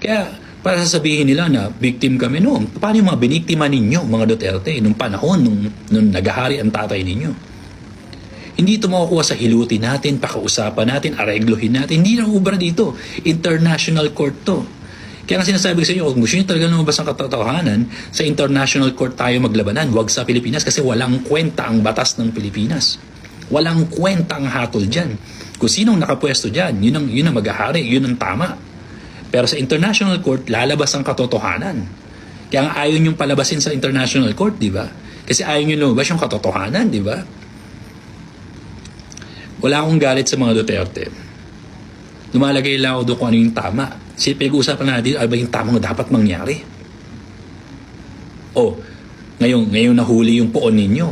Kaya para sasabihin nila na victim kami noon, paano yung mga biniktima ninyo, mga Duterte, nung panahon, nung, nung nagahari ang tatay ninyo? Hindi ito makukuha sa hiluti natin, pakausapan natin, areglohin natin. Hindi na ubra dito. International court to. Kaya nga sinasabi ko sa inyo, kung gusto nyo talaga lumabas ang katotohanan, sa international court tayo maglabanan, wag sa Pilipinas kasi walang kwenta ang batas ng Pilipinas. Walang kwenta ang hatol dyan. Kung sinong nakapwesto dyan, yun ang, yun ang maghahari, yun ang tama. Pero sa international court, lalabas ang katotohanan. Kaya ayaw niyong palabasin sa international court, di ba? Kasi ayaw niyo lumabas yung katotohanan, di ba? Wala akong galit sa mga Duterte. Lumalagay lang ako doon kung ano yung tama. Kasi pinag-uusapan natin, ano ba yung tamang dapat mangyari? O, ngayon, ngayon nahuli yung poon ninyo.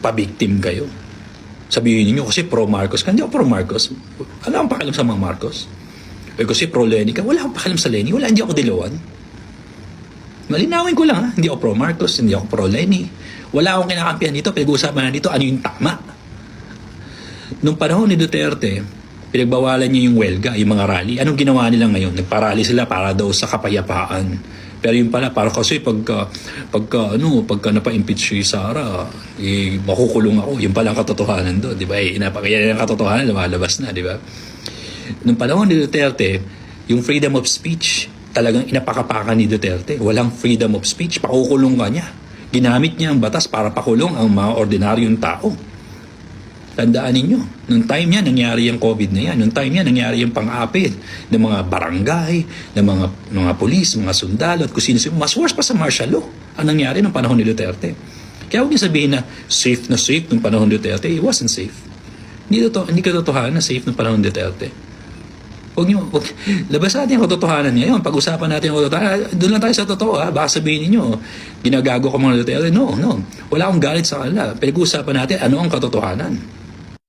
Pabiktim kayo. Sabihin niyo kasi pro Marcos ka. Hindi ako pro Marcos. Ano ang pakialam sa mga Marcos? Eh kasi pro Lenny ka. Wala akong pakialam sa Lenny. Wala, hindi ako dilawan. Malinawin ko lang ha. Hindi ako pro Marcos, hindi ako pro Lenny. Wala akong kinakampihan dito. Pinag-uusapan na dito ano yung tama. Nung panahon ni Duterte, pinagbawalan niya yung welga, yung mga rally. Anong ginawa nila ngayon? Nagparally sila para daw sa kapayapaan. Pero yun pala, para kasi pagka, pagka, ano, pagka napa-impeach si Sara, eh, makukulong ako. Yun pala ang katotohanan doon, di ba? Eh, napakaya ang katotohanan, lumalabas na, di ba? Nung panahon ni Duterte, yung freedom of speech, talagang inapakapakan ni Duterte. Walang freedom of speech, pakukulong ka niya. Ginamit niya ang batas para pakulong ang mga ordinaryong tao. Tandaan ninyo, nung time niya nangyari yung COVID na yan, nung time niya nangyari yung pang-apid ng mga barangay, ng mga mga pulis, mga sundalo at kung sino mas worse pa sa martial law ang nangyari ng panahon ni Duterte. Kaya huwag niyo sabihin na safe na safe nung panahon ni Duterte. It wasn't safe. Hindi, to, hindi katotohanan na safe nung panahon ni Duterte. Huwag niyo, huwag, labas natin ang katotohanan ngayon. Pag-usapan natin ang katotohanan. Ah, Doon lang tayo sa totoo ha. Baka sabihin niyo ginagago ko mga Duterte. No, no. Wala akong galit sa kanila. Pag-usapan natin ano ang katotohanan.